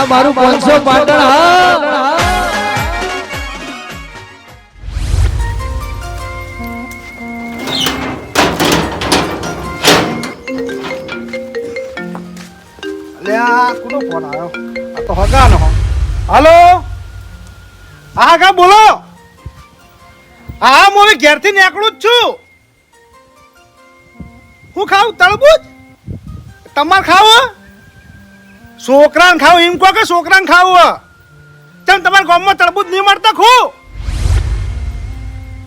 આ મારું પાંચસો પાટણ હાલો? હા હગા બોલો. હા હું ઘેરથી નીકળું જ છું. હું ખાઉં તળબૂચ? તમારે ખાવું? છોકરાને ખાવું, એમ કહો કે છોકરાને ખાવું ચમ તમારા ગામમાં તળબૂચ નહીં મળતા ખુ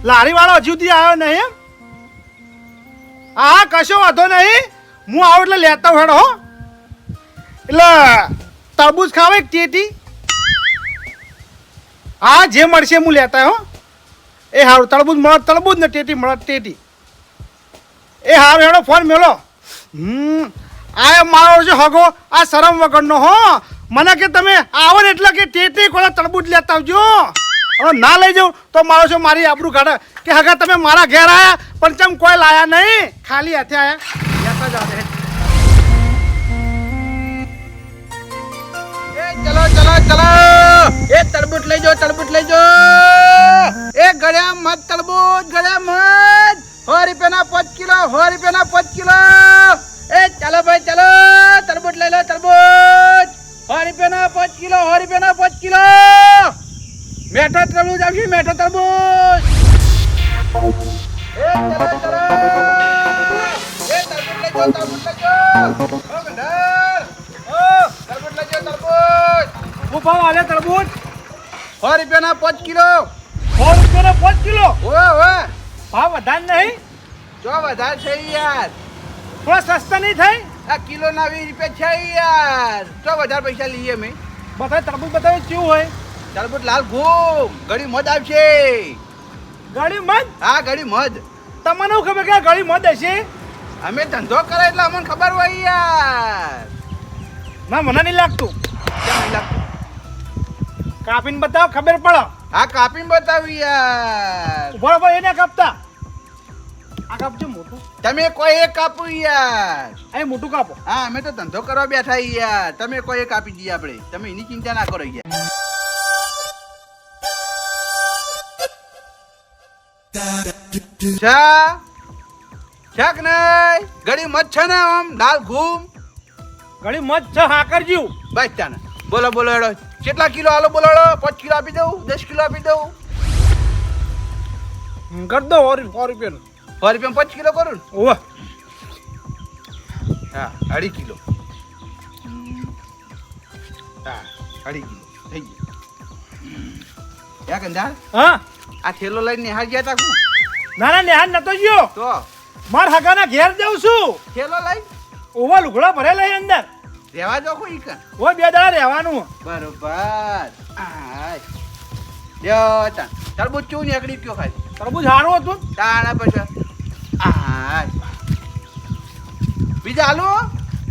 લારી વાળો હજુ સુધી આવ્યો નહીં? હા કશો વાંધો નહીં. હું આવું એટલે લેતા હેડો હો. એટલે તરબૂચ ખાવે એક ટેટી. હા જે મળશે હું લેતા હો. એ હારું તળબૂજ મળે તળબૂજ ને ટેટી મળે ટેટી. એ હારું, હેડો, ફોન મેળો હમ. આ મારો છે હગો, આ શરમ વગરનો હો. મને કે તમે આવો ને એટલે કે તે કોલા તરબૂચ લેતા આવજો. હવે ના લઈ જાઉં તો મારો છે મારી આબરૂ કાઢે. કે હગા તમે મારા ઘેર આયા, પણ ચમ કોઈ લાયા નહીં? ખાલી હાથે આયા. લેતા. ચલો ચલો ચલો. એ તળબૂટ લઈ જાઓ તળબૂટ લઈ જાઓ. એ ગળ્યા મત તળબૂટ ગળ્યા મત હો રૂપિયાના પાંચ કિલો હો રૂપિયાના પાંચ કિલો. એ ચાલો ભાઈ ચાલો તરબૂચ લઈ લો તરબૂચ સો રૂપિયાના પાંચ કિલો સો રૂપિયાના પાંચ કિલો મેઠો તરબૂચ આવશે મેઠો તરબૂચ એ ચલો ચલો એ તરબૂચ લઈ જાઓ તરબૂચ લઈ જાઓ ઓ ગંધર ઓ તરબૂચ લઈ જાઓ તરબૂચ હું ભાવ આલે તરબૂચ સો રૂપિયાના પાંચ કિલો સો રૂપિયાનો પાંચ કિલો ઓવે ઓવે ભાવ વધારે નહીં જો વધારે છે યાર થોડા સસ્તા નહીં થાય? આ કિલો ના વીસ રૂપિયા છે યાર. તો વધારે પૈસા લઈએ અમે. બધા તરબૂચ બતાવે કેવું હોય? તરબૂચ લાલ ઘૂમ. ગળી મધ આવશે. ગળી મત હા ઘડી મધ. તમને શું ખબર કે આ મધ હશે? અમે ધંધો કરે એટલે અમને ખબર હોય યાર. ના મને નહીં લાગતું. કેમ નહીં લાગતું? કાપીને બતાવો ખબર પડો. હા કાપીને બતાવી યાર. ઊભો ઊભો એને કાપતા. આ કાપજો તમે કોઈ એક કાપો યાર. અહીં મોટું કાપો. હા અમે તો ધંધો કરવા બેઠા યાર. તમે કોઈ એક આપી દઈએ આપણે. તમે એની ચિંતા ના કરો યાર. છક નહીં? ગળી મત છે ને આમ? દાલ ઘૂમ. ગળી મત છે હાકર જીવ બસ તાને. બોલો બોલો એડો. કેટલા કિલો આલો બોલો એડો પાંચ કિલો આપી દઉં દસ કિલો આપી દઉં. કર દો સો રૂપિયાનું. સો રૂપિયા પાંચ કિલો કરું ને? હા અઢી કિલો. હા અઢી કિલો. થઈ ગયું. યા કંદાર હા. આ થેલો લઈને નિહાળ ગયા તા ના ના નિહાળ નતો ગયો. તો? માર હગાના ઘેર જાઉં છું. થેલો લઈ? ઓવા લુગડા ભરે લઈ અંદર. રહેવા દો કોઈ બે દાડા રહેવાનું બરોબર. લ્યો તા તરબૂચ ચૂ નીકળી ગયો ખાલી. તરબૂચ સારું હતું. તાણા પછી. આય બીજા આલુ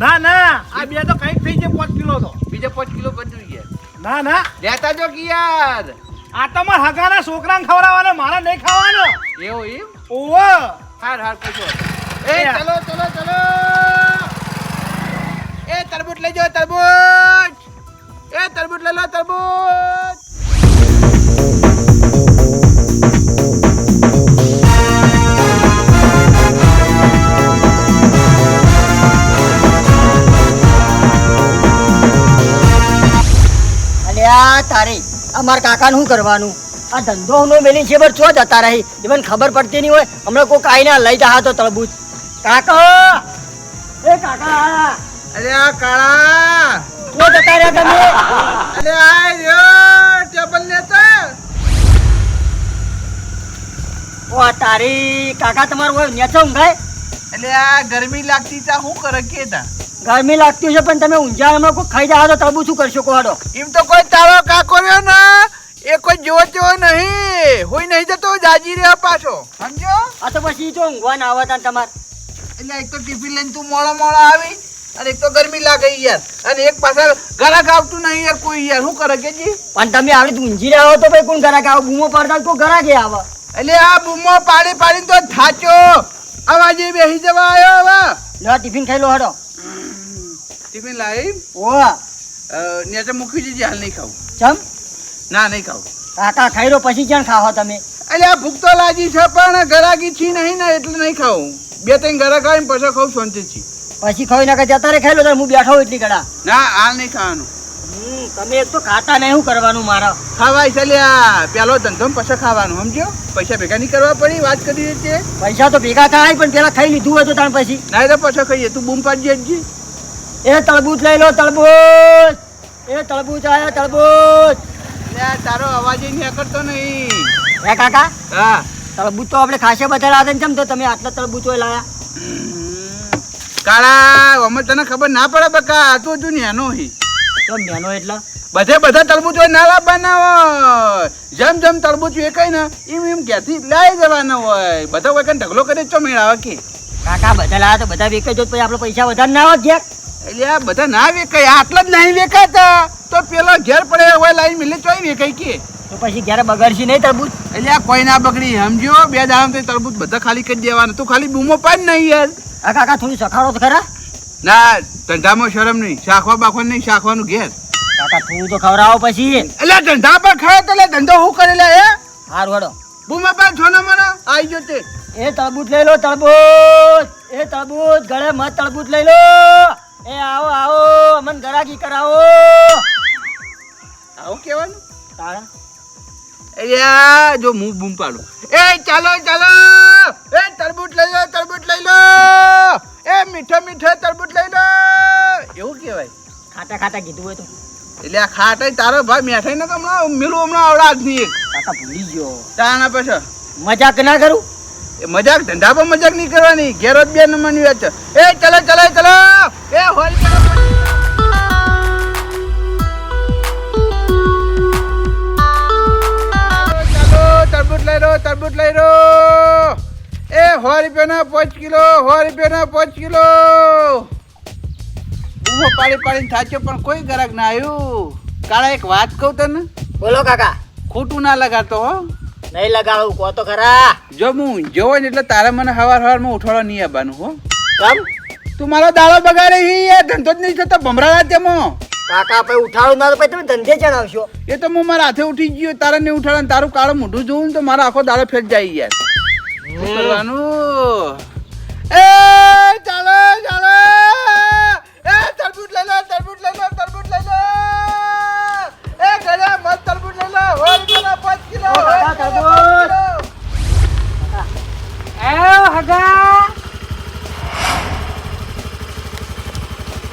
ના ના આ બે તો કઈ થઈ જાય પાંચ કિલો તો. બીજા પાંચ કિલો કરી દઈએ. ના ના. લેતા જો કે યાર આ તો મારા હગાના છોકરાને ખવડાવવાના મારા નહીં ખાવાનો. એવો એમ? ઓવો. હાર હાર કશો એ. ચલો ચલો ચલો. એ તરબૂચ લઈ જાઓ તરબૂચ. એ તરબૂચ લઈ લો તરબૂચ. અલ્યા તારી અમારા કાકાને શું કરવાનું? આ ધંધો નો મેલી છે પર છો જતા રહી. ઇવન ખબર પડતી નહીં હોય હમણાં કોઈક આઈને લઈ જા તો કાકા! એ કાકા! અરે આ કાળા! ક્યાં જતા રહ્યા તમે? અરે આ રહ્યો ટેબલ લેતા ઓ તારી કાકા તમારું હોય નેચો ઊંઘાય? એટલે આ ગરમી લાગતી તા શું કરે કે તા ગરમી લાગતી હશે પણ તમે ઊંઝા હમણાં કોઈ ખાઈ જાવ તો તળબૂચ શું કરશો કોડો એમ તો કોઈ તારો કાકો રહ્યો ને એ કોઈ જો તેવો નહીં. હોય નહીં જતો જાજી રહ્યો પાછો. સમજો? આ તો પછી જો ઊંઘવા ના આવતા તમારે. એટલે એક તો ટિફિન લઈને તું મોળો મોળો આવી અને એક તો ગરમી લાગે યાર. અને એક પાછા ઘરાક આવતું નહીં યાર કોઈ યાર. શું કરે કે જી પણ તમે આવી રીતે ઊંઝી રહ્યા તો ભાઈ કોણ ઘરાક આવે? બૂમો પાડતા કોઈ ઘરાકે આવે. એટલે આ બૂમો પાડી પાડીને તો થાચો. અવાજે બેસી જવા આવ્યો હવે. લો ટિફિન ખાઈ લો હડો ટિફિન લાવી? ઓ ને તો મૂકી દીધી હાલ નહીં ખાવું. ચમ? ના નહીં ખાવું. કાકા ખાઈ લો પછી ક્યાં ખાવા તમે? એટલે આ ભૂખ તો લાગી છે પણ ગરાગી છી નહીં ને એટલે નહીં ખાવું. બે ત્રણ ગરા ખાઈને પછી ખાવું શાંતિથી. પછી ખાઈ નાખે જતા રે ખાઈ લો હું બેઠો એટલી ગળા. ના હાલ નહીં ખાવાનું. તમે એક તો ખાતા નહીં શું કરવાનું મારા? ખાવાય ચાલ્યા પેલો ધંધો પછી ખાવાનું સમજો પૈસા ભેગા નહીં કરવા પડી વાત કરી રીતે પૈસા તો ભેગા થાય પણ પેલા ખાઈ લીધું હોય તો તાણ પછી. ના તો પછી ખાઈએ તું બૂમ પાડજે જ એ તળબૂચ લઈ લો તળબૂચ. એ તળબૂચ આયા તળબૂચ. તારો અવાજ નહીં કરતો નહીં. હે કાકા? હા. તળબૂચ તો આપણે ખાસે બધા ને કેમ તો તમે આટલા તળબૂચ લાયા? કાળા અમે તને ખબર ના પડે બકા તું હજુ નેનો હી. તો મેનો એટલા. બધે બધા તરબૂચ હોય ના લાવવાના હોય. જેમ જેમ તરબૂચ વેકાય ને એમ એમ ક્યાંથી લાવી દેવાના હોય. બધા વેકાય ઢગલો કરી ચો મેળાવે કે. કાકા બધા લાવે તો બધા વેચાઈ જો પછી આપણે પૈસા વધારે ના આવે ઘેર. એટલે આ બધા ના વેકાય આટલા જ નહીં વેકાતા. તો પેલો ઘેર પડે હોય લાઈન મિલે ચોય વેકાય કે. તો પછી ઘેર બગડશે નહીં તરબૂચ? એટલે કોઈ ના બગડી સમજો બે દાડા તરબૂચ બધા ખાલી કરી દેવાના. તું ખાલી બૂમો પાડ નહીં યાર આ કાકા થોડી સખાડો તો ખરા. ના ધંધામાં શરમ નહીં. શાખવા બાખવા નહીં શાખવાનું ઘેર. કાકા થોડું તો ખવડાવો પછી. એટલે ધંધા પર ખાય તો એટલે ધંધો હું કરેલા હે? હાર વડો બુમા પાડ છો ને મને આવી ગયો તે. એ તળબૂત લઈ લો તળબૂત એ તળબૂત ગળે મત તળબૂત લઈ લો. એ આવો આવો અમન ગરાગી કરાવો. આવું કેવાનું તારા? અલ્યા જો હું બૂમ પાડું. એ ચાલો ચાલો. એ તરબૂચ લઈ લો તરબૂચ લઈ લો. એ મીઠો મીઠો તરબૂચ લઈ લો. એવું કહેવાય? ખાટા ખાટા કીધું હોય તો. એટલે આ ખાટાઈ તારો ભાઈ મેઠાઈ ને હમણાં મેલું હમણાં આવડા આજની એક. કાકા ભૂલી ગયો. તાના પછી મજાક ના કરું? એ મજાક ધંધા પર મજાક નહીં કરવાની. ઘેર જ બે નંબરની વાત છે. એ ચલો ચલો ચલો. એ હોલ ચાલો તરબૂચ લઈ રહ્યો તરબૂચ લઈ એ સો રૂપિયાના પાંચ કિલો સો રૂપિયાના પાંચ કિલો. ઊભો પાડી પાડીને થાચ્યો પણ કોઈ ગરાક ના આવ્યું કાળા એક વાત કહું તને? બોલો કાકા. ખોટું ના લગાડતો હો. નહીં લગાડું કહો તો ખરા. જો હું જોવો ને એટલે તારા મને હવાર હવારમાં ઉઠાડો નહીં આવવાનું હો. કેમ? તું મારો દાડો બગાડે એ ધંધો જ નહીં થતો ભમરાડા તેમાં કાકા પછી ઉઠાડો ના પછી તમે ધંધે જણાવશો એ તો હું મારા હાથે ઉઠી ગયો તારા નહીં ઉઠાડે તારું કાળો મોઢું જોઉં તો મારો આખો દાડો ફેર જાય યાર. કરવાનું એ ચાલો ચાલો એ તરબૂચ લઈ લો તરબૂચ લઈ લો તરબૂચ લઈ લો એ ગળ્યા મત તરબૂચ લઈ લો હોય રૂપિયાના પાંચ કિલો રૂપિયાના પાંચ કિલો.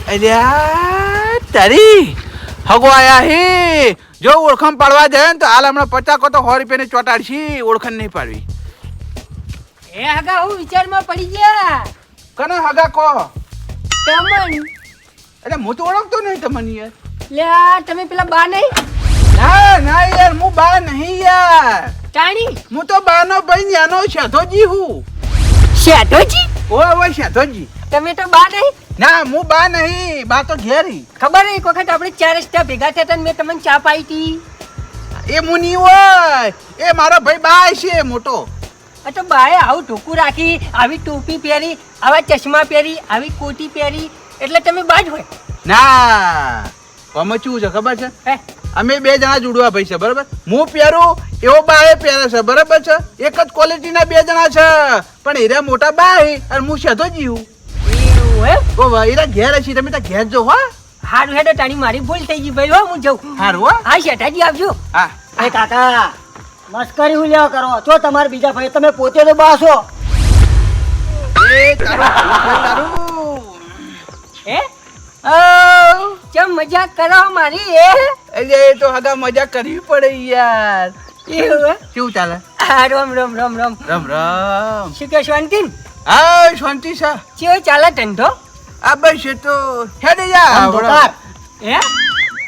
અલ્યા તારી હગો આયા હે જો ઓળખાણ પાડવા જાય ને તો હાલ હમણાં પચાસ કો તો સો રૂપિયાની ચોટાડશી ઓળખાણ નહીં પાડવી એ હગા હું વિચારમાં પડી ગયા. કને હગા કહો? તમન. એટલે હું તો ઓળખતો નહીં તમને યાર. લ્યા તમે પેલા બા નહીં? ના ના યાર હું બા નહીં યાર. ટાણી. હું તો બાનો ભાઈ નાનો શેઠોજી હું. શેઠોજી? ઓ ઓ શેઠોજી. તમે તો બા નહીં? ના હું બા નહીં બા તો ઘેરી. ખબર એક વખત આપણે ચાર રસ્તા ભેગા થયા હતા મેં તમને ચા પાઈ હતી એ મુની હોય એ મારો ભાઈ બા છે મોટો. આ તો બાએ આવું ટોકું રાખી આવી ટોપી પહેરી આવા ચશ્મા પહેરી આવી કોટી પહેરી એટલે તમે બા જ હોય. ના શું છે ખબર છે? અમે બે જણા જુડવા ભાઈ છે બરાબર? હું પહેરું એવો બાએ પહેરે છે બરાબર છે? એક જ ક્વોલિટીના બે જણા છે. પણ એરા મોટા બા હે અને હું સેધો જીવું. ઓ ભાઈ એરા ઘેર હશે તમે ત્યાં ઘેર જો હા. હારું હેડો તારી મારી ભૂલ થઈ ગઈ ભાઈ હો હું જઉં. હારું હો. હા શેઠાજી આવજો. હા કાકા. મસ્કરી હું લેવા કરો? છો તમારે બીજા ભાઈ તમે પોતે તો બાસો એ તારું તારું. હે? ચમ મજાક કરો મારી એ એટલે એ તો હગા મજા કરવી પડે યાર. હે? કેવું ચાલે? રમ રમ રમ રમ રમ. રમ રામ. શું કે શાંતિ? હા શાંતિ સા કેવો ચાલે ધંધો? આ બસ એ તો હેડે જા હે?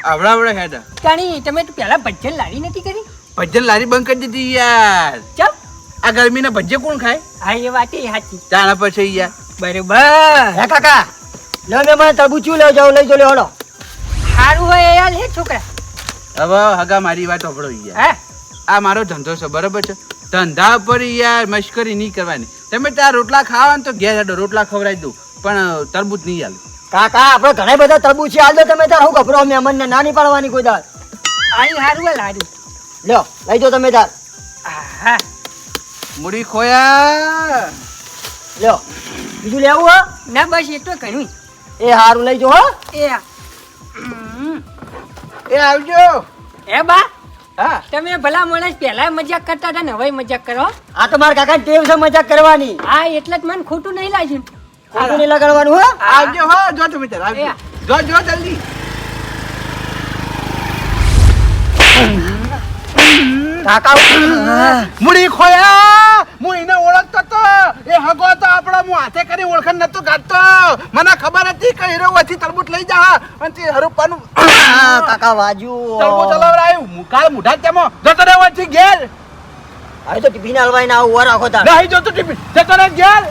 આવડા આવડા હેડ. તાણી તમે તો પહેલા ભજન લારી નથી કરી? ભજન લારી બંધ કરી દીધી યાર. ચમ. આ ગરમીના ભજ્જે કોણ ખાય? હા એ વાત સાચી. તાણા પછી યાર. બરોબર. હે કાકા? લો મે મને તરબૂચું લઈ જાવ? લઈ જો લે હળો. સારું હોય યાર હે છોકરા. હવે હગા મારી વાત સાંભળો યાર. હે. આ મારો ધંધો છે બરોબર છે? ધંધા પર યાર મશ્કરી નહીં કરવાની. તમે ત્યાં રોટલા ખાવા તો ઘેર હાડો રોટલા ખવડાવી દઉં. પણ તરબૂચ નહીં હાલ. કાકા આપણે ઘણા બધા તરબૂચ છે હાલ દો તમે તાર હું ગભરો મહેમાન ને નાની પાડવાની કોઈ દાળ. આઈ હારું હે લાડુ લ્યો લઈ દો તમે તાર હા મૂડી ખોયા. લ્યો બીજું લેવું હો? ના બસ એ તો ઘણું એ હારું લઈ જો હો. એ એ આવજો. એ બા? હા. તમે ભલા માણસ પહેલા મજાક કરતા હતા ને હવે મજાક કરો? આ તો મારા કાકા ટેવ છે મજાક કરવાની. હા એટલે જ મને ખોટું નહીં લાગ્યું. ખોટું નહીં લગાડવાનું હો. આવજો હો. જો તમે તાર આવજો. જો જો જલ્દી. કાકા મૂડી ખોયા. હું એને ઓળખતો તો. એ હગો તો આપણો હું હાથે કરી ઓળખાણ નતો ગાતો. મને ખબર હતી કે હીરો વચ્ચે તરબૂટ લઈ જા. અને તે હરુપાનું કાકા વાજુ. તરબૂચ ચલાવરાયું મુકાળ મુઢા તેમો. જતો રે વચ્ચે ગેર હવે તો ટિફિન હલવાઈ ના આવું રાખો તા નહીં જતો ટીપી. જતો રે ઘેર.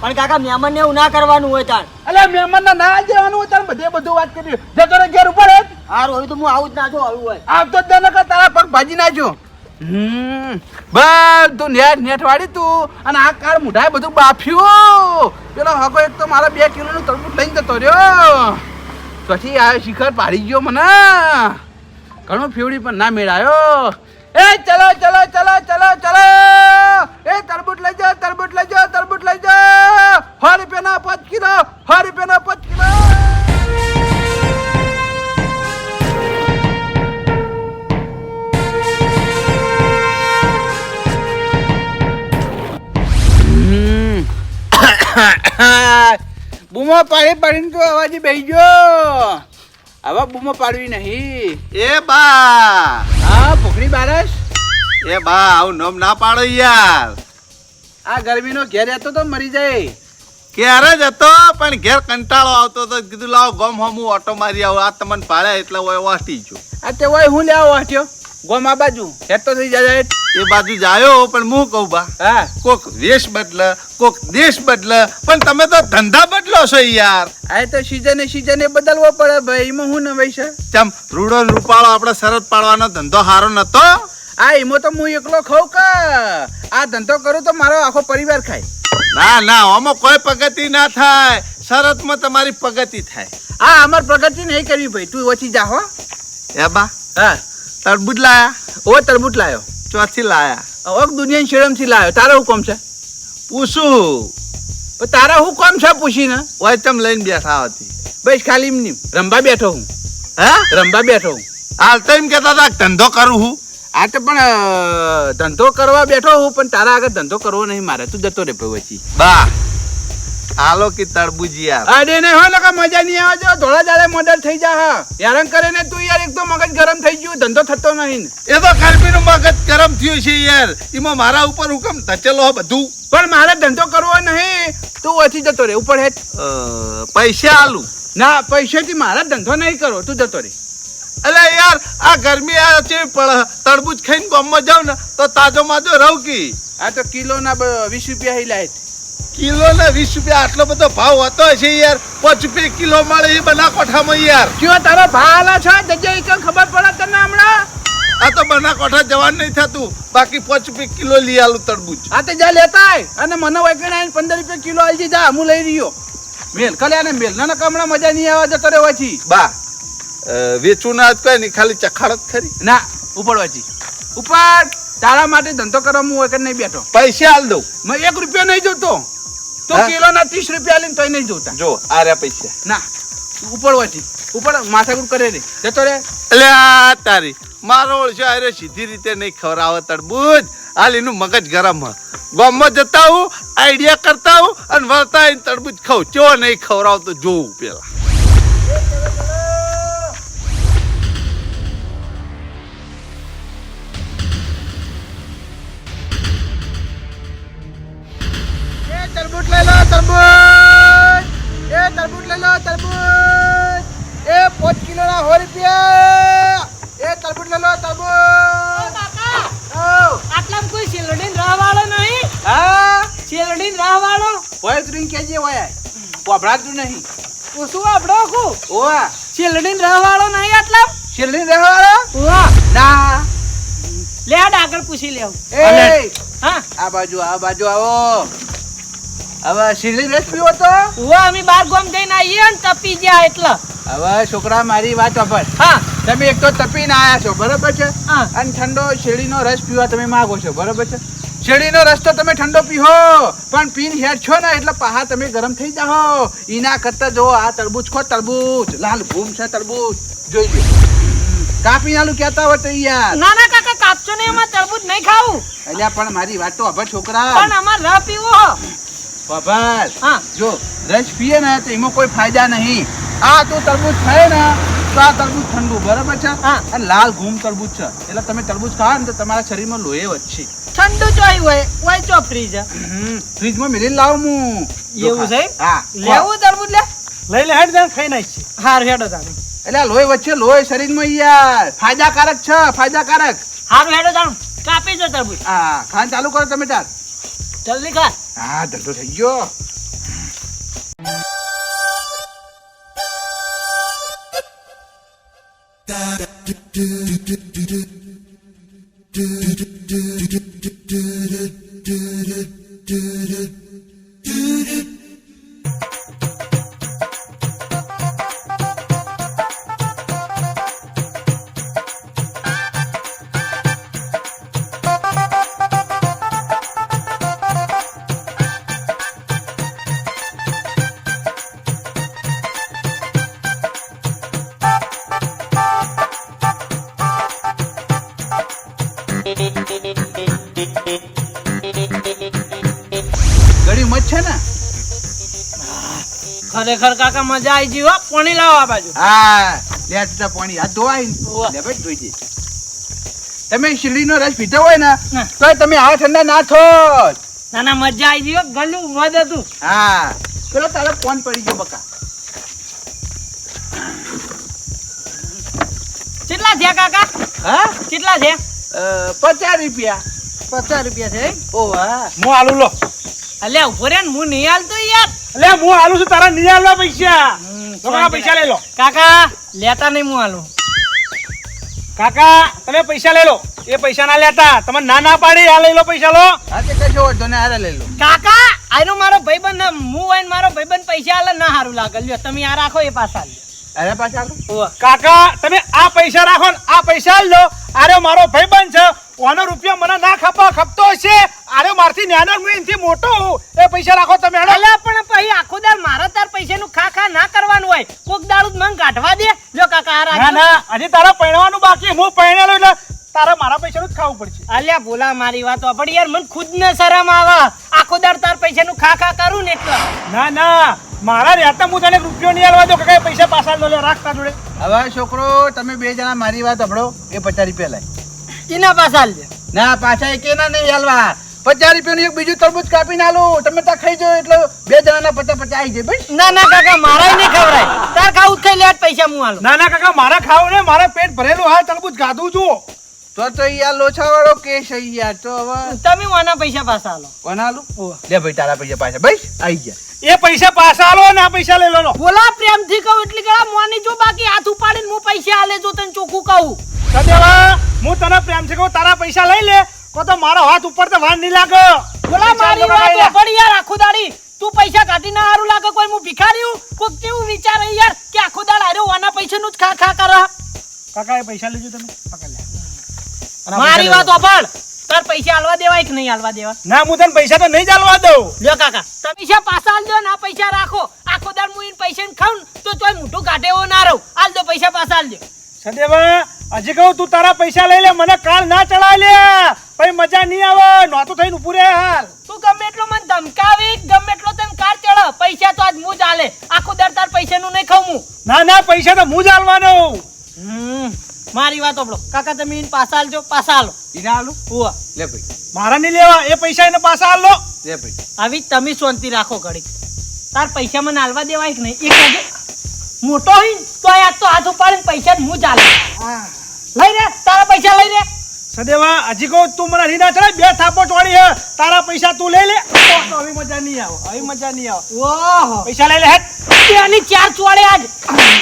પણ કાકા મહેમાન ને એવું ના કરવાનું હોય તાર. અલે મહેમાન ના ના જવાનું હોય તારે બધે બધું વાત કરી જતો રે ઘેર ઉપર. હારું હવે તો હું આવું જ ના આવું હોય. આવતો જ ન કર તારા પગ ભાજી નાખ્યો હમ તું નેટ નેટ વાળી તું. અને આ કાર મુઢાએ બધું બાફ્યું. પેલો હકો એક તો મારા બે કિલોનું તરબૂચ લઈને જતો રહ્યો. પછી આ શિખર પાડી ગયો મને. ઘણું ફેવડી પણ ના મેળાયો. એ ચલો ચલો ચલો ચલો ચલો. એ તરબૂચ લઈ જાઓ તરબૂચ લઈ જાઓ તરબૂચ લઈ જાઓ સો રૂપિયાના પાંચ કિલો સો રૂપિયાના પાંચ કિલો. બૂમો પાડી પાડીને તું અવાજે બેસી હવે બૂમો પાડવી નહીં. એ બા. હા પોખરી બારસ? એ બા આવું નોમ ના પાડો યાર. આ ગરમીનો ઘેર રહેતો તો મરી જાય. ક્યારે જ હતો પણ ઘેર કંટાળો આવતો તો કીધું લાવો ગમ હું ઓટો મારી આવું. આ તમને પાડ્યા એટલે ઓય વાટી છું. આ તે હોય હું લેવા વાંચ્યો ગોમ આ બાજુ. હેઠતો થઈ જાય. એ બાજુ જાયો પણ હું કહું બા હા? કોક વેશ બદલે કોક દેશ બદલે પણ તમે તો ધંધા બદલો છો યાર. આ તો સીઝને સીઝને બદલવો પડે ભાઈ એમાં હું નવાઈ છે? ચમ રૂડો રૂપાળો આપણે શરત પાડવાનો ધંધો હારો નતો? આ એમાં તો હું એકલો ખાઉં કે? આ ધંધો કરું તો મારો આખો પરિવાર ખાય. ના ના આમાં કોઈ પ્રગતિ ના થાય. શરતમાં તમારી પ્રગતિ થાય. આ અમાર પ્રગતિ નહીં કરવી ભાઈ તું ઓછી જા હો. એ બા હા. તરબૂજ લાયા? ઓ તરબૂજ લાયો. ચોથી લાયા. ઓક દુનિયાની શરમથી લાયો. તારો હુકમ છે? પૂછું. પણ તારા હું કોમ છે પૂછીને? હોય તમ લઈને બેઠા હતી. બસ ખાલી એમની રંબા બેઠો હું. હે? રમવા બેઠો હું. હાલ તો એમ કહેતા હતા ધંધો કરું હું. આ તો પણ ધંધો કરવા બેઠો હું પણ તારા આગળ ધંધો કરવો નહીં મારે. તું જતો રે પછી. બા. હાલો કે તરબૂજ યાર અરે ને હો લગા મજા નહીં આવે જો ધોળા દાડે મોડલ થઈ જા હા. હેરાન કરે ને તું યાર એક તો મગજ ગરમ થઈ ગયું ધંધો થતો નહીં એ તો ગરમીનું મગજ ગરમ થયું છે યાર. એમાં મારા ઉપર હુકમ ધચેલો બધું. પણ મારે ધંધો કરવો નહીં. તું ઓછી જતો રે ઉપર હેઠ. પૈસા આલુ. ના પૈસાથી મારા ધંધો નહીં કરો તું જતો રે. અલે યાર આ ગરમી આ છે પણ તરબૂજ ખાઈને ગામમાં જાવ ને તો તાજો માજો રહું કી. આ તો કિલો ના વીસ રૂપિયા હી લાય કિલો ને વીસ રૂપિયા આટલો બધો ભાવ હતો છે યાર. પાંચ રૂપિયા કિલો મળે એ બના કોઠામાં યાર. કયો તારો ભાવ આલા છો? જગ્યા એક ખબર પડે તને હમણાં? આ તો બના કોઠા જવાનું નહીં થતું. બાકી પાંચ રૂપિયા કિલો લઈ આલું તરબૂચ. આ તે જા લેતા આય અને મને વૈકણ આવીને પંદર રૂપિયા કિલો આલજી જા હું લઈ રહ્યો. મેલ કલે આને મેલ. ના કમણા મજા નહીં આવે જતો રે વાચી. બા વેચું ના જ કોઈ નહીં ખાલી ચખાડત ખરી. ના ઉપર ઉપાડ ઉપર તારા માટે ધંધો કરવા હું કે નહીં બેઠો? પૈસા આલ દઉં. મેં એક રૂપિયો નહીં જોતો. તો કિલો ના ત્રીસ રૂપિયા લઈને તોય નહીં જોતા. જો આ રહ્યા પૈસા. ના ઉપર ઉપર માથાકૂટ કરે રે જતો રે એટલે આ તારી. મારો ઓળશો અરે સીધી રીતે નહીં ખવડાવે તડબૂજ હાલ એનું મગજ ગરમ ગામમાં જતા હું આઈડિયા કરતા હું અને વળતા તડબૂજ ખાઉં. ચો નહીં ખવડાવતો જોવું પેલા. તરબૂચ લઈ લો તરબૂચ એ પાંચ કિલો ના સો રૂપિયા. એ તરબૂચ લઈ લો તરબૂચ આટલામાં કોઈ શેલડીન રાહ વાળો નહીં? હા? શેલડીન રાહ વાળો? હોય તું કેજે હોય પોભળાતું નહીં. ઓછું આપડો કુ ઓવા શેલડીન રાહ વાળો નહીં આટલા શેરડી રહેવાળો ઓવા ના. લે આગળ પૂછી લેવું. એ. હા. આ બાજુ આ બાજુ આવો. હવે શીરડી રસ પીવો તો? ઓ અમે બાર ગોમ જઈને આવીએ ને તપી ગયા એટલે. હવે છોકરા મારી વાત સાંભળ. હા. તમે એક તો તપીને આયા છો બરોબર છે? અને ઠંડો શેરડીનો રસ પીવા તમે માગો છો બરોબર છે? શેરડીનો રસ તો તમે ઠંડો પીહો પણ પીન હેર છો ને એટલે પહા તમે ગરમ થઈ જાઓ ઈના કરતા જો આ તરબૂચ ખો તરબૂચ લાલ ભૂમ છે તરબૂચ. જોઈ લો કાપી આલું કહેતા હોય તો યાર ના ના કાકા કાપજો ને એમાં તરબૂચ નહીં ખાવું. અલ્યા પણ મારી વાત તો અભર છોકરા. પણ અમાર રહ પીવો. બાબર હા. જો રસ પીએ ને તો એમાં કોઈ ફાયદા નહીં. આ તો તરબૂચ ખાય ને તો આ તરબૂચ ઠંડુ બરાબર છે? હા. અને લાલ ઘૂમ તરબૂચ છે. એટલે તમે તરબૂચ ખાવા ને તો તમારા શરીરમાં લોહી વધશે. ઠંડુ જોઈ હોય હોય જો ફ્રીજ હમ, ફ્રીજમાં મેલી લાવ હું. એવું છે? હા. લેવું તરબૂચ લે. લઈ લે હેડ જાણ ખાઈ નાખી હાર હેડો તારે. એટલે આ લોહી વચ્ચે લોહી શરીરમાં યાર. ફાયદાકારક છે ફાયદાકારક. હાર હેડો તારું. કાપી જો તરબૂચ. હા ખાન ચાલુ કરો તમે તાર. જલ્દી ખા. હા ધંધો થઈ ગયો ગળ્યું ખરેખર કાકા મજા આવી ગઈ હો. પાણી લાવો આ બાજુ. હા લે આ પાણી. હાથ ધોવાય. લે ભાઈ ધોઈ દે. તમે શીરડીનો રસ પીધો હોય ને તો તમે આ ઠંડા ના છો ના ના મજા આવી ગઈ હો. ગળું મદ હતું. હા. પેલો તારો ફોન પડી ગયો બકા. કેટલા થયા કાકા? હા? કેટલા થયા? પચાસ રૂપિયા. પચાસ રૂપિયા છે ઓ વાહ હું આલુ લો. અલ્યા ઊભો રે ને હું નહીં હાલતો યાર. એટલે હું આલુ છું તારા નહીં આલવા પૈસા. આ પૈસા લઈ લો. કાકા લેતા નહીં હું હાલું. કાકા તમે પૈસા લઈ લો. એ પૈસા ના લેતા. તમે ના ના પાડી આ લઈ લો પૈસા લો. આજે કશો વાંધો ને આરે લઈ લો. કાકા આનો મારો ભાઈબંધ ને હું હોય મારો ભાઈબંધ પૈસા આલે ના સારું લાગે. લ્યો તમે આ રાખો એ પાછા લ્યો અરે પાછા કાકા તમે આ પૈસા રાખો ને આ પૈસા લો. અરે મારો ભાઈબંધ છે. ઓનો રૂપિયા મને ના ખપા ખપતો હશે. અરે મારથી નાનો હું એનથી મોટો હું. એ પૈસા રાખો તમે અલે પણ પછી આખો દાર મારા તાર પૈસાનું ખા ખા ના કરવાનું હોય. કોક દારૂ મંગ મને કાઢવા દે. જો કાકા આ ના ના હજી તારા પૈણવાનું બાકી. હું પૈણેલો એટલે તારે મારા પૈસાનું જ ખાવું પડશે. અલ્યા બોલા મારી વાત પણ યાર મને ખુદ ને શરમ આવે. આખો દાર તાર પૈસાનું ખા ખા કરું ને એટલે. ના ના મારા રહેતા હું તને રૂપિયો નહીં આલવા દો કે પૈસા પાછા લો લે રાખતા જોડે. હવે છોકરો તમે બે જણા મારી વાત સાંભળો એ પચાસ રૂપિયા લાય. એના પાછા લે ના પાછા એક ના નહીં હાલવા પચાસ રૂપિયાનું એક બીજું તરબૂચ કાપી ના લો તમે ત્યાં ખાઈ જાઓ એટલે બે જણાના પચાસ પચાસ આવી જાય ભાઈ ના ના કાકા મારા નહીં ખવડાય. તાર ખાવું ખાઈ લે પૈસા હું આલું. ના ના કાકા મારા ખાવું ને મારા પેટ ભરેલું હાલ તરબૂચ ગાધું છું. તો તો યાર લોછા વાળો કેસ છે યાર તો હવે તમે આના પૈસા પાછા આલો? કોના આલો? લે ભાઈ તારા પૈસા પાછા. ભાઈ આવી ગયા. એ પૈસા પાછા આલો ને આ પૈસા લઈ લો લો બોલા પ્રેમથી કહું એટલી કે મોની જો બાકી હાથ ઉપાડીને હું પૈસા આલે જો તને ચોખ્ખું કહું. સદેવા હું તને પ્રેમથી કહું તારા પૈસા લઈ લે કો તો મારો હાથ ઉપર તો વાન નહીં લાગે. બોલા પૈસા મારી વાત. પણ યાર આખો દાડી. તું પૈસા કાઢી ના હારું લાગે કોઈ હું ભિખારી હું કોક કેવું વિચારે યાર કે આખો દાડ આર્યો વાના પૈસા નું જ ખા ખા કરે? કાકા એ પૈસા લેજો તમે? પકડ લે. મારી વાત ઓપડ તાર પૈસા આલવા દેવાય કે નહીં આલવા દેવા? ના હું તને પૈસા તો નહીં ચાલવા દઉં. લ્યો કાકા તમે પૈસા પાછા આલજો ના પૈસા રાખો. આખો દાડ હું પૈસા ને ખાઉં તો તોય મોટું કાઢે એવો ના રહું. આલજો પૈસા પાછા આલ દો. સદેવા હજી કહું તું તારા પૈસા લઈ લે મને કાલ ના ચડાય લે. પછી મજા નહીં આવે નોતું થઈને ઉભું રે હાલ. તું ગમે એટલો મને ધમકાવી ગમે એટલો તને કાર ચડે પૈસા તો આજ મુજ જ આલે. આખો દર તાર પૈસાનું નહીં ખાઉં હું ના ના પૈસા તો હું જ આલવાનો. હમ, મારી વાત ઓપડો કાકા તમે ઈન પાસા આલજો પાસા આલો. ઈના આલો? ઉવા. લે ભાઈ. મારા નહીં લેવા એ પૈસા એને પાસા આલ લો. લે ભાઈ. આવી તમે શાંતિ રાખો ઘડી તાર પૈસા મને આલવા દેવાય કે નહીં? એ કહેજે મોટો ને તો આ તો હાથ ઉપાડીને પૈસા હું. ચાલે લઈ રે તારા પૈસા લઈ રે. સદેવા હજી કહું તું મને રીના ચડે બે થાપો ચોડી હે. તારા પૈસા તું લઈ લે. તો તો હવે મજા નહીં આવો હવે મજા નહીં આવો. ઓહો. પૈસા લઈ લે હેટ તેની ચાર ચોડે આજ.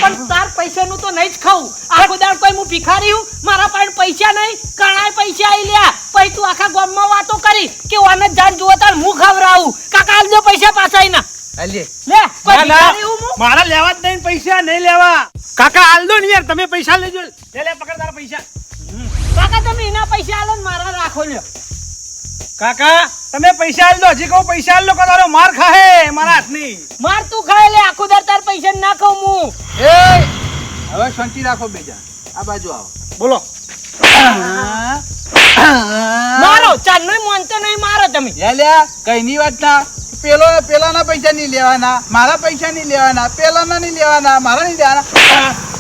પણ તાર પૈસાનું તો નહીં જ ખાવું. આખો દાડ કોઈ હું ભિખારી હું. મારા પાસે પૈસા નહીં. કણાય પૈસા આઈ લ્યા. પછી તું આખા ગામમાં વાતો કરી કે ઓને જાન જુઓ તાર હું ખવડાવું. કાકા આલજો પૈસા પાછા લે લે ના, ના. હું હું? મારા લેવા જ નહીં પૈસા નહીં લેવા. કાકા હાલ દો ને યાર તમે પૈસા લેજો. લે લે પકડ તારા પૈસા. કાકા તમે એના પૈસા આલો ને મારા રાખો લ્યો. કાકા તમે પૈસા હાલ દો. હજી કહું પૈસા હાલ લો કે તારો માર ખાહે મારા હાથની. માર તું ખાય લે આખું દર તાર પૈસા ના ખાઉં હું. એ! હવે શાંતિ રાખો બેજા આ બાજુ આવો. બોલો. મારો ચાલ નહીં માનતો નહીં મારો તમે. લે લે કઈ ની વાત ના. પેલો પેલાના પૈસા નહીં લેવાના મારા પૈસા નહીં લેવાના પેલાના નહીં લેવાના મારા નહીં લેવાના.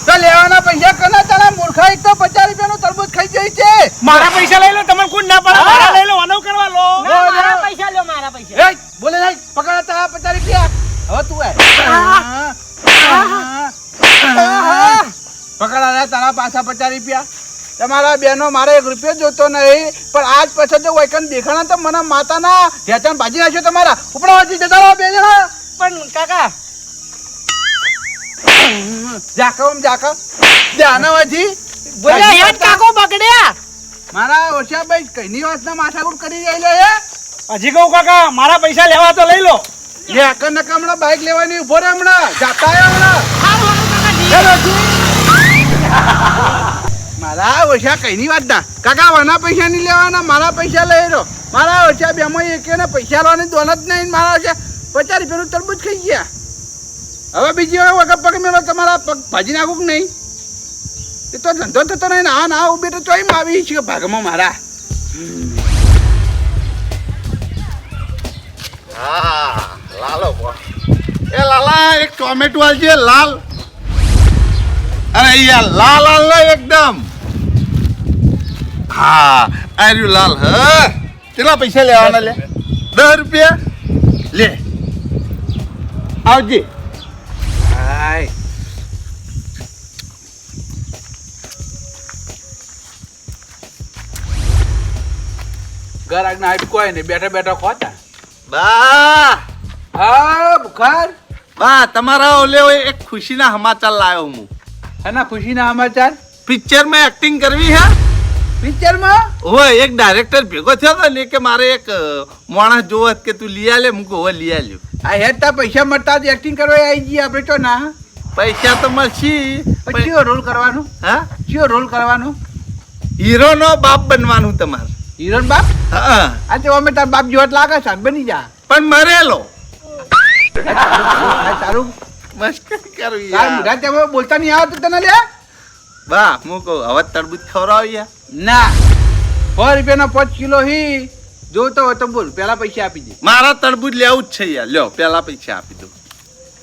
તો લેવાના પૈસા કના? તારા મૂર્ખા એક તો પચાસ રૂપિયાનું તરબૂચ ખાઈ જાય છે. મારા પૈસા લઈ લો તમને કોણ ના પડે? મારા લઈ લો અનવ કરવા લો. મારા પૈસા લ્યો મારા પૈસા. એ બોલે નહીં પકડા તારા પચાસ રૂપિયા. હવે તું આય. પકડા લે તારા પાછા પચાસ રૂપિયા. તમારા બેનો મારે એક રૂપિયો જોતો નહીં પણ આજ પછી જો વૈકન દેખાણા તો મને માતાના ઢેચણ ભાજી નાખ્યો તમારા. ઉપડા વચ્ચે જતા રહો બે જણા. પણ કાકા. જાકા ઓમ જાકા જાના વધી બોલ્યા યાદ કાકો. બગડ્યા. મારા ઓછાભાઈ કઈની વાતના માથાકૂટ કરી રહેલો હે? હજી કહું કાકા મારા પૈસા લેવા તો લઈ લો. લે અકર નકા હમણાં બાઈક લેવાની ઊભો રે હમણાં. જાતા હમણાં. હા કાકા. મારા ઓછા કઈની વાત ના. કાકા વાના પૈસા નહીં લેવાના, મારા પૈસા લઈ રહ્યો. મારા ઓછા બેમાં ને પૈસા લેવાની દોલત નહીં, મારા ઓછા પચાસ રૂપિયાનું તરબૂજ ખાઈ ગયા. હવે બીજી વાર વખત પગ મેળો તમારા પગ ભાજી નાખું કે નહીં? એ તો ધંધો થતો નહીં ના ના ઊભી તો ચોઈ આવી છે ભાગમાં મારા. હા લાલો. એ લાલા, એક ટોમેટો આવજે લાલ. અરે યાર, લાલ લાલ એકદમ. હા આર્યું લાલ હ કેટલા પૈસા લેવાના લે દસ રૂપિયા લે આવજે હાય ઘર આગના હાઈટ કોઈ નહીં બેઠા બેઠા ખોતા બા હા બુખાર બા તમારા ઓલે ઓય એક ખુશીના સમાચાર લાવ્યો હું એના ખુશીના સમાચાર પિક્ચરમાં એક્ટિંગ કરવી હે પિક્ચરમાં? હોય એક ડાયરેક્ટર ભેગો થયો હતો ને કે મારે એક માણસ જોવો કે તું લઈ આલે? મૂકો હવે લઈ આલ્યો. આ હેડતા પૈસા મળતા જ એક્ટિંગ કરવા આવી જઈએ આપણે તો ના. પૈસા તો મળશે કયો રોલ કરવાનું? હા? કયો રોલ કરવાનું? હીરો નો બાપ બનવાનું તમારે. હિરોન બાપ? હા. આ તે અમે તાર બાપ જોવા લાગે છે બની જા. પણ મરેલો. તારું. મસ્કરી કરવી તાર. મુઢા બોલતા નહીં આવતો તને લે બા મૂકો કહું હવે તરબૂચ ખવડાવી યાર. ના. સો રૂપિયાનો પાંચ કિલો હી. જોતો હોય તો બોલ પેલા પૈસા આપી દે. મારા તરબૂજ લેવું જ છે યાર. લ્યો પેલા પૈસા આપી દો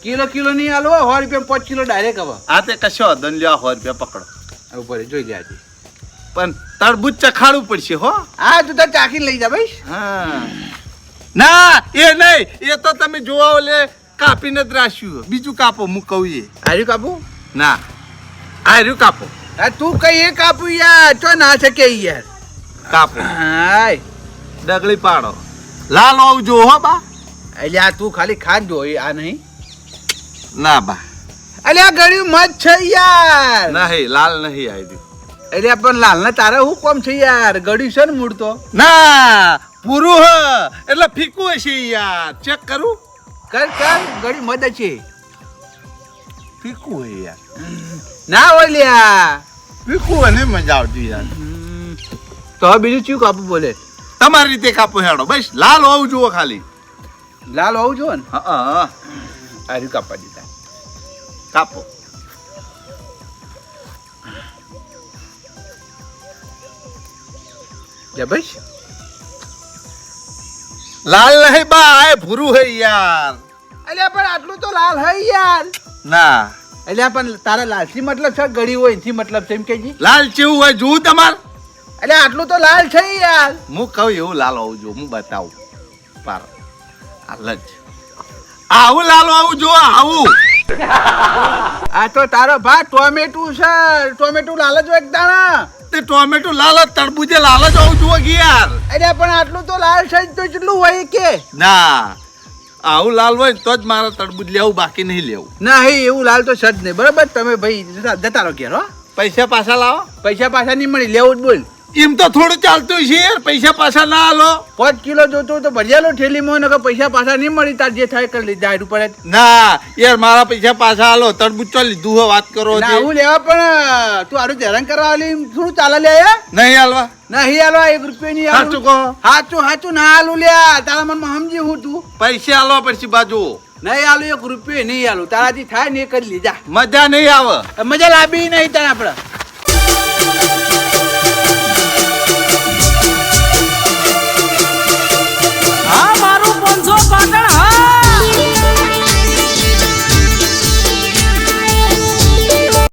કિલો કિલો નહીં આલો સો રૂપિયા પાંચ કિલો ડાયરેક્ટ હવે આ તે કશો વાંધો નહીં લ્યો સો રૂપિયા પકડો. આ ઉપર જોઈ લે આજે. પણ તરબૂચ ચખાડવું પડશે હો. હા તું તો ચાખી લઈ જા ભાઈ. હા. ના એ નહીં. એ તો તમે જોવા ઓલે કાપીને જ રાખ્યું બીજું કાપો હું કહું એ. હાર્યું કાપો? ના. આર્યું કાપો. આ તું કઈ કાપું યાર? તો ના શકે યાર. કાપો. હાય. ડગલી પાડો. લાલ આવજો હો બા. એટલે આ તું ખાલી ખાન જો આ નહીં? ના બા. એટલે આ ગળ્યું મત છે યાર. નહીં લાલ નહીં આવી એટલે પણ લાલ ને તારે હું કોમ છે યાર? ગળ્યું છે ને મૂળ તો? ના પૂરું હ. એટલે ફીકું હશે યાર. ચેક કરું. કર કર. ગળ્યું મત છે. ફીકું હે યાર. ના હોય લ્યા મજા આવતી યાર તો હવે બીજું ચિયું કાપું બોલે? તમારી રીતે કાપો હેડો બસ. લાલ હોવું જુઓ ખાલી. લાલ હોવું જુઓ ને? હા હા હાર્યું કાપવા દીધા. કાપો. ભાઈ. લાલ નહીં બા આ ભૂરું હે યાર. અલ્યા પણ આટલું તો લાલ હે યાર. ના. અલ્યા પણ તારા લાલચી મતલબ છે ગળી હોય એથી મતલબ છે એમ કેજી લાલ ચેવું હોય જોવું તમાર. એટલે આટલું તો લાલ છે યાર. હું કહું એવું લાલ હોવું જો હું બતાવું. પાર. હાલ જ આવું લાલ આવું જો આવું. આ તો તારો ભાઈ ટોમેટું છે ટોમેટું લાલ જ હોય એક દાણા? તે ટોમેટો લાલ જ તરબૂજે લાલ જ આવું જુઓ કે યાર? અલ્યા પણ આટલું તો લાલ છે તો કેટલું હોય કે? ના. આવું લાલ હોય તો જ મારા તડબૂજ લેવું બાકી નહીં લેવું. ના હે એવું લાલ તો સજ નહીં. બરાબર? તમે ભાઈ જતા રહો ઘેર હો. પૈસા પાછા લાવો. પૈસા પાછા નહીં મળી લેવું જ બોલ. એમ તો થોડું ચાલતું છે યાર. પૈસા પાછા ના આલો. પાંચ કિલો જોતું તો તો ભરજેલો ઠેલીમાં નકર પૈસા પાછા નહીં મળી તાર જે થાય કરી લીધા હારું પડે. ના યાર મારા પૈસા પાછા આલો. તરબૂચ ચો લીધું હો વાત કરો ના હું લેવા પણ તું આરું હેરાન કરવા આલી થોડું ચાલે લે? નહીં હાલવા નહીં હાલવા એક રૂપિયા નહીં સાચું કહો. હાચું હાચું ના હાલું લ્યા તારા મનમાં સમજી હું તું. પૈસા આલો પડશે બાજુ નહીં આલું એક રૂપિયો નહીં આલું. તારાથી થાય ને કરી લીધા. મજા નહીં આવે. મજા લાવી નહીં તારા આપણે. આ મારું પંજો પાટણ